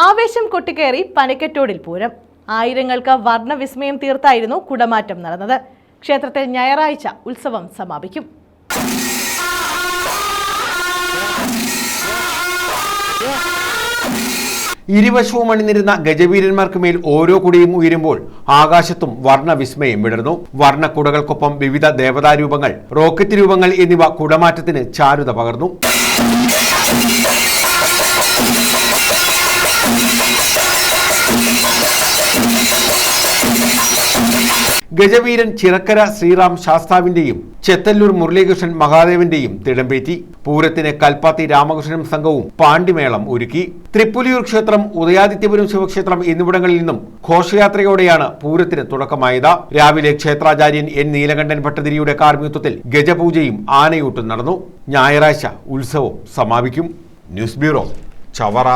ആവേശം കൊട്ടിക്കയറി പനിക്കറ്റോടിൽ പൂരം. ആയിരങ്ങൾക്ക് വർണവിസ്മയം തീർത്തായിരുന്നു കുടമാറ്റം നടന്നത്. ക്ഷേത്രത്തിൽ ഞായറാഴ്ച ഉത്സവം സമാപിക്കും. ഇരുവശവും അണിനിരുന്ന ഗജവീരന്മാർക്ക് മേൽ ഓരോ കുടിയും ഉയരുമ്പോൾ ആകാശത്തും വർണവിസ്മയം വിടർന്നു. വർണക്കുടകൾക്കൊപ്പം വിവിധ ദേവതാരൂപങ്ങൾ റോക്കറ്റ് രൂപങ്ങൾ എന്നിവ കുടമാറ്റത്തിന് ചാരുത പകർന്നു. ഗജവീരൻ ചിറക്കര ശ്രീറാം ശാസ്താവിന്റെയും ചെത്തല്ലൂർ മുരളീകൃഷ്ണൻ മഹാദേവന്റെയും തിടമ്പേറ്റി. പൂരത്തിന് കൽപ്പാത്തി രാമകൃഷ്ണൻ സംഘവും പാണ്ടിമേളം ഒരുക്കി. തൃപ്പുലിയൂർ ക്ഷേത്രം ഉദയാദിത്യപുരം ശിവക്ഷേത്രം എന്നിവിടങ്ങളിൽ നിന്നും ഘോഷയാത്രയോടെയാണ് പൂരത്തിന് തുടക്കമായത്. രാവിലെ ക്ഷേത്രാചാര്യൻ എൻ നീലകണ്ഠൻ ഭട്ടതിരിയുടെ കാർമ്മികത്വത്തിൽ ഗജപൂജയും ആനയൂട്ടും നടന്നു. ഞായറാഴ്ച ഉത്സവം സമാപിക്കും. News bureau Chavara.